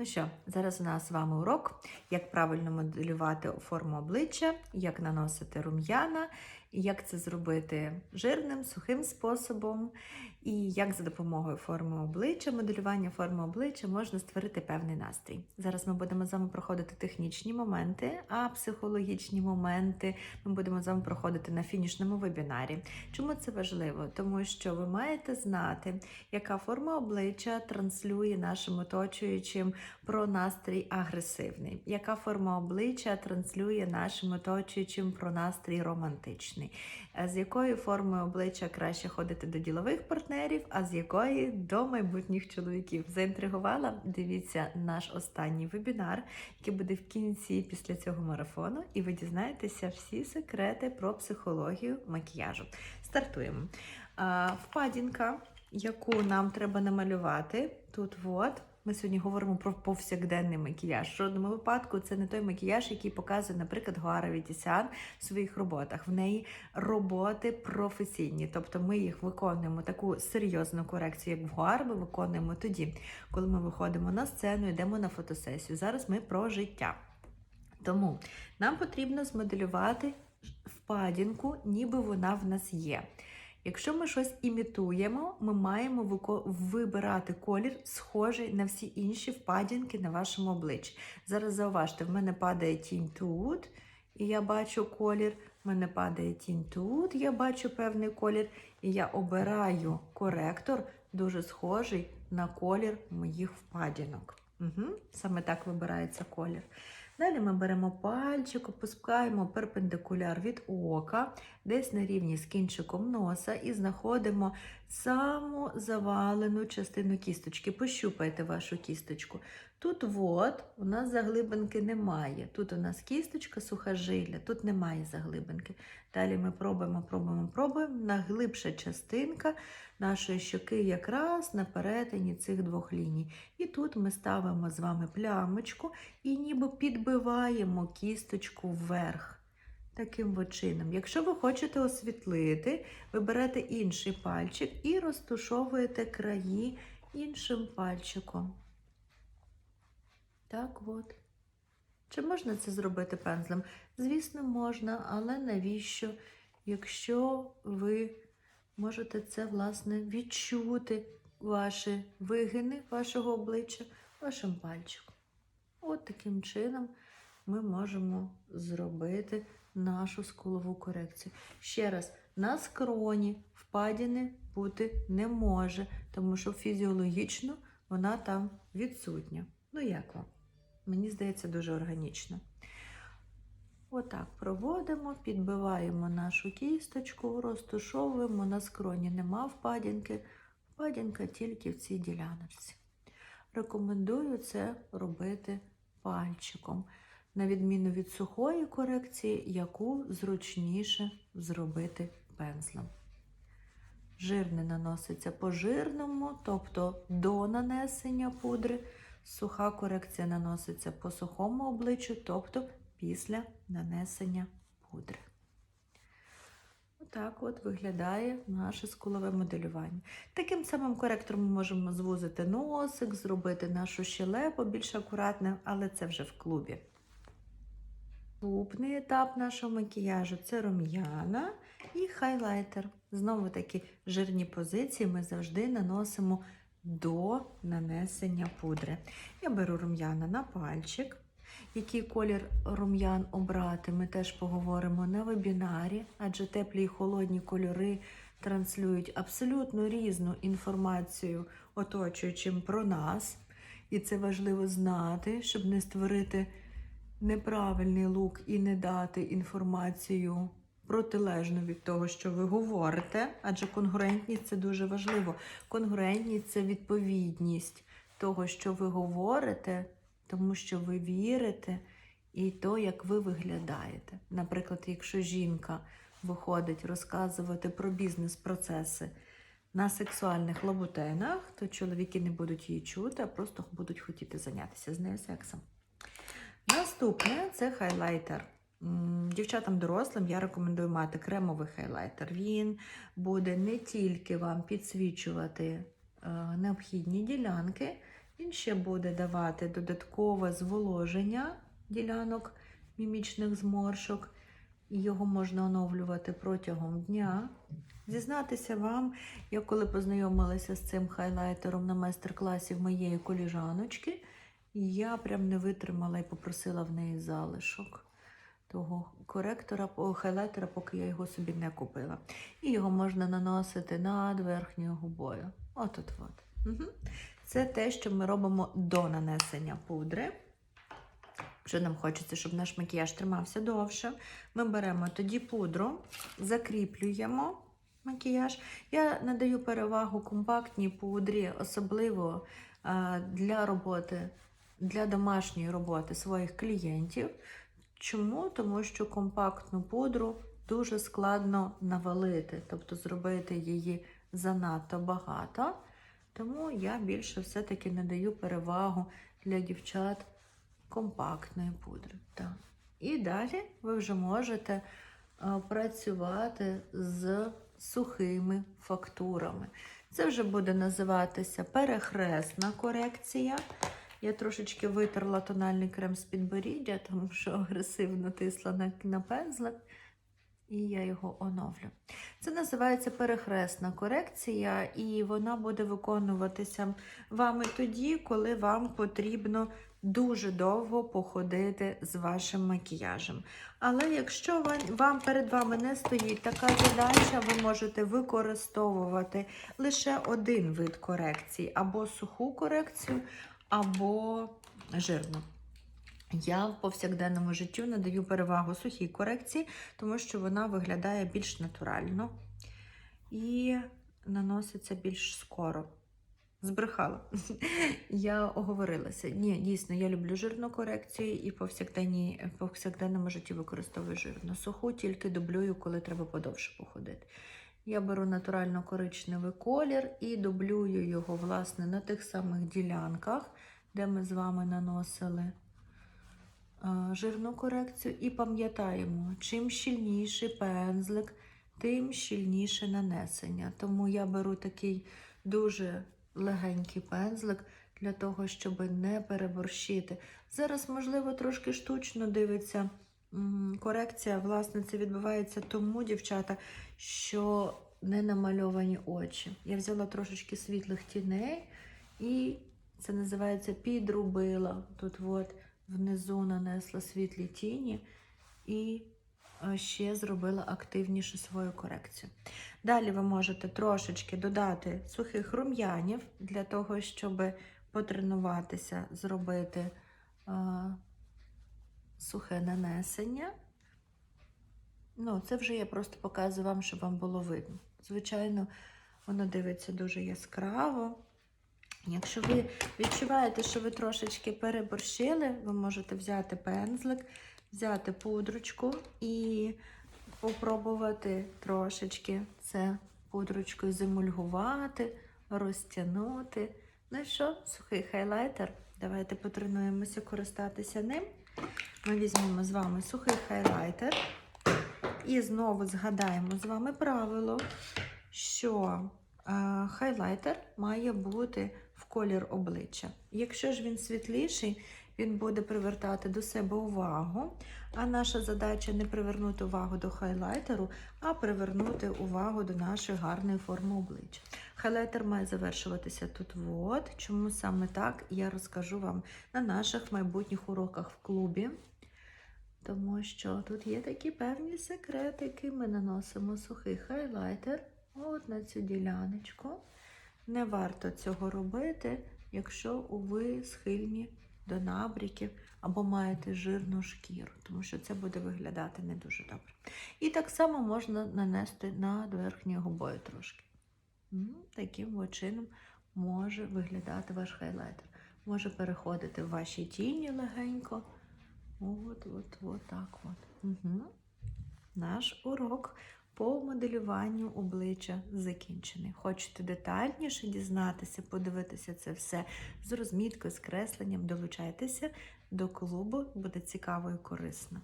Ну що, зараз у нас з вами урок, як правильно моделювати форму обличчя, як наносити рум'яна, як це зробити жирним, сухим способом, і як за допомогою форми обличчя, моделювання форми обличчя можна створити певний настрій. Зараз ми будемо з вами проходити технічні моменти, а психологічні моменти ми будемо з вами проходити на фінішному вебінарі. Чому це важливо? Тому що ви маєте знати, яка форма обличчя транслює нашим оточуючим про настрій агресивний, яка форма обличчя транслює нашим оточуючим про настрій романтичний, Е, з якою формою обличчя краще ходити до ділових партнерів, а з якої до майбутніх чоловіків. Заінтригувала? Дивіться наш останній вебінар, який буде в кінці після цього марафону, і ви дізнаєтеся всі секрети про психологію макіяжу. Стартуємо. Впадінка, яку нам треба намалювати, тут от. Ми сьогодні говоримо про повсякденний макіяж. В жодному випадку це не той макіяж, який показує, наприклад, Гуара Вітісян в своїх роботах. В неї роботи професійні, тобто ми їх виконуємо таку серйозну корекцію, як в Гуар, ми виконуємо тоді, коли ми виходимо на сцену, йдемо на фотосесію. Зараз ми про життя. Тому нам потрібно змоделювати впадінку, ніби вона в нас є. Якщо ми щось імітуємо, ми маємо вибирати колір, схожий на всі інші впадінки на вашому обличчі. Зараз зауважте, в мене падає тінь тут, і я бачу колір. В мене падає тінь тут, я бачу певний колір, і я обираю коректор, дуже схожий на колір моїх впадінок. Угу. Саме так вибирається колір. Далі ми беремо пальчик, опускаємо перпендикуляр від ока, десь на рівні з кінчиком носа, і знаходимо саму завалену частину кісточки. Пощупайте вашу кісточку. Тут от у нас заглибинки немає. Тут у нас кісточка сухожилля, тут немає заглибинки. Далі ми пробуємо, пробуємо, пробуємо. Наглибша частинка нашої щоки якраз на перетині цих двох ліній. І тут ми ставимо з вами плямочку і ніби підбиваємо кісточку вверх. Таким чином. Якщо ви хочете освітлити, ви берете інший пальчик і розтушовуєте краї іншим пальчиком. Так от. Чи можна це зробити пензлем? Звісно, можна, але навіщо? Якщо ви можете це, власне, відчути ваші вигини вашого обличчя вашим пальчиком. От таким чином ми можемо зробити нашу скулову корекцію. Ще раз, на скроні впадіни бути не може, тому що фізіологічно вона там відсутня. Ну, як вам? Мені здається, дуже органічно. Отак проводимо, підбиваємо нашу кісточку, розтушовуємо на скроні. Нема впадінки, впадінка тільки в цій діляночці. Рекомендую це робити пальчиком, на відміну від сухої корекції, яку зручніше зробити пензлем. Жирне наноситься по жирному, тобто до нанесення пудри. Суха корекція наноситься по сухому обличчю, тобто після нанесення пудри. Отак от виглядає наше скулове моделювання. Таким самим коректором ми можемо звузити носик, зробити нашу щелепу більш акуратним, але це вже в клубі. Наступний етап нашого макіяжу це рум'яна і хайлайтер. Знову таки жирні позиції ми завжди наносимо до нанесення пудри. Я беру рум'яна на пальчик. Який колір рум'ян обрати, ми теж поговоримо на вебінарі, адже теплі і холодні кольори транслюють абсолютно різну інформацію оточуючим про нас. І це важливо знати, щоб не створити неправильний лук і не дати інформацію протилежну від того, що ви говорите, адже конгруентність це дуже важливо. Конгруентність це відповідність того, що ви говорите, тому що ви вірите, і то, як ви виглядаєте. Наприклад, якщо жінка виходить розказувати про бізнес-процеси на сексуальних лабутенах, то чоловіки не будуть її чути, а просто будуть хотіти зайнятися з нею сексом. Наступне це хайлайтер. Дівчатам дорослим я рекомендую мати кремовий хайлайтер. Він буде не тільки вам підсвічувати е, необхідні ділянки, Він ще буде давати додаткове зволоження ділянок мімічних зморшок, його можна оновлювати протягом дня. Зізнатися вам, я коли познайомилася з цим хайлайтером на майстер-класі в моєї коліжаночки, я прям не витримала і попросила в неї залишок того коректора, хайлайтера, поки я його собі не купила. І його можна наносити над верхньою губою. От от от. Угу. Це те, що ми робимо до нанесення пудри. Що нам хочеться, щоб наш макіяж тримався довше. Ми беремо тоді пудру, закріплюємо макіяж. Я надаю перевагу компактній пудрі, особливо для роботи, для домашньої роботи своїх клієнтів. Чому? Тому що компактну пудру дуже складно навалити, тобто зробити її занадто багато. Тому я більше все-таки надаю перевагу для дівчат компактної пудри. Так. І далі ви вже можете е, працювати з сухими фактурами. Це вже буде називатися перехресна корекція. Я трошечки витерла тональний крем з підборіддя, тому що агресивно тисла на, на пензлик, і я його оновлю. Це називається перехресна корекція, і вона буде виконуватися вами тоді, коли вам потрібно дуже довго походити з вашим макіяжем. Але якщо вам, перед вами не стоїть така задача, ви можете використовувати лише один вид корекції, або суху корекцію, або жирну. Я в повсякденному життю надаю перевагу сухій корекції, тому що вона виглядає більш натурально і наноситься більш скоро. Збрехала. Я оговорилася. Ні, дійсно, я люблю жирну корекцію і в повсякденному житті використовую жирну. Суху тільки дублюю, коли треба подовше походити. Я беру натурально коричневий колір і дублюю його, власне, на тих самих ділянках, де ми з вами наносили жирну корекцію. І пам'ятаємо, чим щільніший пензлик, тим щільніше нанесення. Тому я беру такий дуже легенький пензлик для того, щоб не переборщити. Зараз, можливо, трошки штучно дивиться корекція. Власне, це відбувається тому, дівчата, що не намальовані очі. Я взяла трошечки світлих тіней, і це називається підрубила. Тут от внизу нанесла світлі тіні і е, ще зробила активніше свою корекцію. Далі ви можете трошечки додати сухих рум'янів для того, щоб потренуватися, зробити е, сухе нанесення. Ну, це вже я просто показую вам, щоб вам було видно. Звичайно, воно дивиться дуже яскраво. Якщо ви відчуваєте, що ви трошечки переборщили, ви можете взяти пензлик, взяти пудрочку і попробувати трошечки це пудрочкою замульгувати, розтягнути. Ну і що, сухий хайлайтер. Давайте потренуємося користатися ним. Ми візьмемо з вами сухий хайлайтер. І знову згадаємо з вами правило, що е, хайлайтер має бути в колір обличчя. Якщо ж він світліший, він буде привертати до себе увагу. А наша задача не привернути увагу до хайлайтеру, а привернути увагу до нашої гарної форми обличчя. Хайлайтер має завершуватися тут. От. Чому саме так, я розкажу вам на наших майбутніх уроках в клубі. Тому що тут є такі певні секретики. Ми наносимо сухий хайлайтер от на цю діляночку. Не варто цього робити, якщо ви схильні до набріків або маєте жирну шкіру, тому що це буде виглядати не дуже добре. І так само можна нанести над верхньою губою трошки. М, Таким от чином може виглядати ваш хайлайтер. Може переходити в ваші тіні легенько. От, от, от так от. Угу. Наш урок по моделюванню обличчя закінчений. Хочете детальніше дізнатися, подивитися це все з розміткою, з кресленням, долучайтеся до клубу, буде цікаво і корисно.